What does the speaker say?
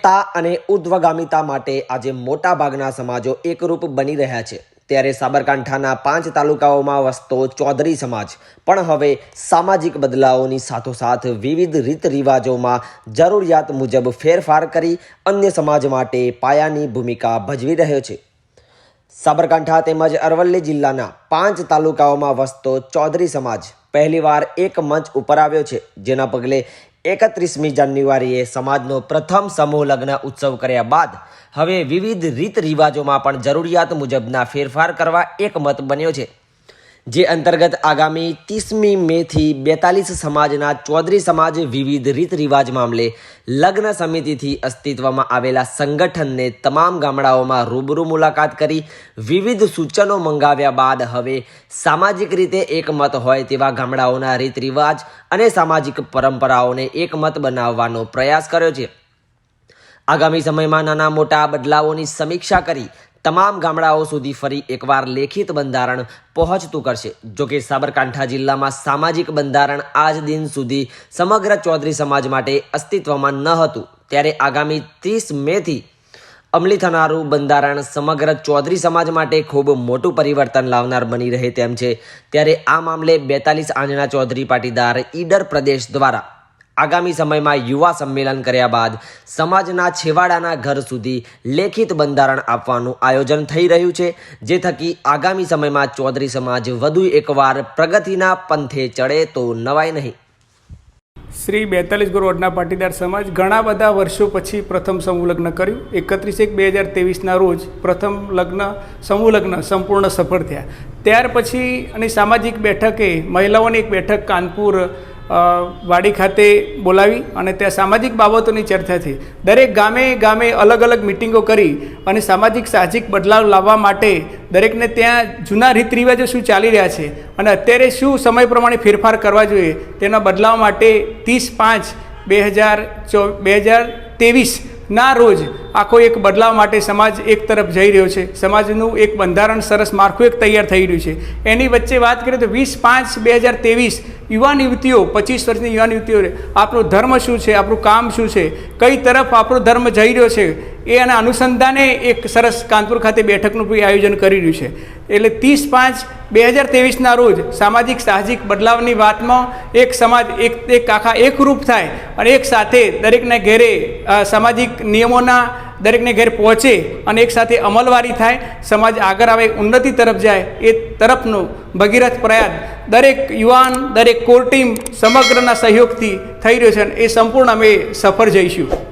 એકતા અને ઉદ્વગામિતા માટે આજે મોટા ભાગના સમાજો એકરૂપ બની રહ્યા છે. ત્યારે સાબરકાંઠાના પાંચ તાલુકાઓમાં વસતો ચૌધરી સમાજ પણ હવે સામાજિક બદલાવોની સાથોસાથ વિવિધ રીત રિવાજોમાં જરૂરિયાત મુજબ ફેરફાર કરી અન્ય સમાજ માટે પાયાની ભૂમિકા ભજવી રહ્યો છે. સાબરકાંઠા તેમજ અરવલ્લી જિલ્લાના પાંચ તાલુકાઓમાં વસતો ચૌધરી સમાજ પહેલીવાર એક મંચ ઉપર આવ્યો છે, જેના પગલે એકત્રીસમી જાન્યુઆરીએ સમાજનો પ્રથમ સમૂહ લગ્ન ઉત્સવ કર્યા બાદ હવે વિવિધ રીત રિવાજોમાં પણ જરૂરિયાત મુજબના ફેરફાર કરવા એકમત બન્યો છે. જે અંતર્ગત આગામી ત્રીસમી મેથી બેતાલીસ સમાજના ચૌધરી સમાજ વિવિધ રીત રિવાજ મામલે લગ્ન સમિતિથી અસ્તિત્વમાં આવેલા સંગઠનને તમામ ગામડાઓમાં રૂબરૂ મુલાકાત કરી વિવિધ સૂચનો મંગાવ્યા બાદ હવે સામાજિક રીતે એકમત હોય તેવા ગામડાઓના રીત રિવાજ અને સામાજિક પરંપરાઓને એકમત બનાવવાનો પ્રયાસ કર્યો છે. આગામી સમયમાં નાના મોટા બદલાવોની સમીક્ષા કરી તમામ ગામડાઓ સુધી ફરી એકવાર લેખિત બંધારણ પહોંચતું કરશે. જોકે સાબરકાંઠા જિલ્લામાં સામાજિક બંધારણ આજ દિન સુધી સમગ્ર ચૌધરી સમાજ માટે અસ્તિત્વમાં ન હતું. ત્યારે આગામી ત્રીસ મેથી અમલી થનારું બંધારણ સમગ્ર ચૌધરી સમાજ માટે ખૂબ મોટું પરિવર્તન લાવનાર બની રહે તેમ છે. ત્યારે આ મામલે બેતાલીસ આંજણા ચૌધરી પાટીદાર ઈડર પ્રદેશ દ્વારા આગામી સમયમાં યુવા સંમેલન કર્યા બાદ સમાજના છેવાડાના ઘર સુધી લેખિત બંધારણ આપવાનું આયોજન થઈ રહ્યું છે, જે થકી આગામી સમયમાં ચૌધરી સમાજ વધુ એકવાર પ્રગતિના પંથે ચડે તો નવાય નહીં. શ્રી બેતાલીસ ગુરુ ઓડના પાટીદાર સમાજ ઘણા બધા વર્ષો પછી પ્રથમ સમૂહ લગ્ન કર્યું. એકત્રીસ એક બે હજાર તેવીસના રોજ પ્રથમ લગ્ન, સમૂહ લગ્ન સંપૂર્ણ સફળ થયા. ત્યાર પછી અને સામાજિક બેઠકે, મહિલાઓની એક બેઠક કાનપુર વાડી ખાતે બોલાવી અને ત્યાં સામાજિક બાબતોની ચર્ચા થઈ. દરેક ગામે ગામે અલગ અલગ મિટિંગો કરી અને સામાજિક સાહજિક બદલાવ લાવવા માટે દરેકને ત્યાં જૂના રીત રિવાજો શું ચાલી રહ્યા છે અને અત્યારે શું સમય પ્રમાણે ફેરફાર કરવા જોઈએ તેના બદલાવ માટે ત્રીસ પાંચ બે હજાર ચો બે હજાર ત્રેવીસના રોજ આખો એક બદલાવ માટે સમાજ એક તરફ જઈ રહ્યો છે. સમાજનું એક બંધારણ સરસ માળખું એક તૈયાર થઈ રહ્યું છે. એની વચ્ચે વાત કરીએ તો વીસ પાંચ બે હજાર ત્રેવીસ યુવાન યુવતીઓ પચીસ વર્ષની યુવાન યુવતીઓ આપણો ધર્મ શું છે, આપણું કામ શું છે, કઈ તરફ આપણો ધર્મ જઈ રહ્યો છે એ એના અનુસંધાને એક સરસ કાનપુર ખાતે બેઠકનું પણ આયોજન કરી રહ્યું છે. એટલે ત્રીસ પાંચ બે હજાર ત્રેવીસના રોજ સામાજિક સાહજિક બદલાવની વાતમાં એક સમાજ એક એક આખા એકરૂપ થાય અને એક સાથે દરેકના ઘેરે સામાજિક નિયમોના દરેકને ઘેર પહોંચે અને એકસાથે અમલવારી થાય, સમાજ આગળ આવે, ઉન્નતિ તરફ જાય, એ તરફનો ભગીરથ પ્રયાસ દરેક યુવાન, દરેક કોર ટીમ સમગ્રના સહયોગથી થઈ રહ્યો છે અને એ સંપૂર્ણ અમે સફળ જઈશું.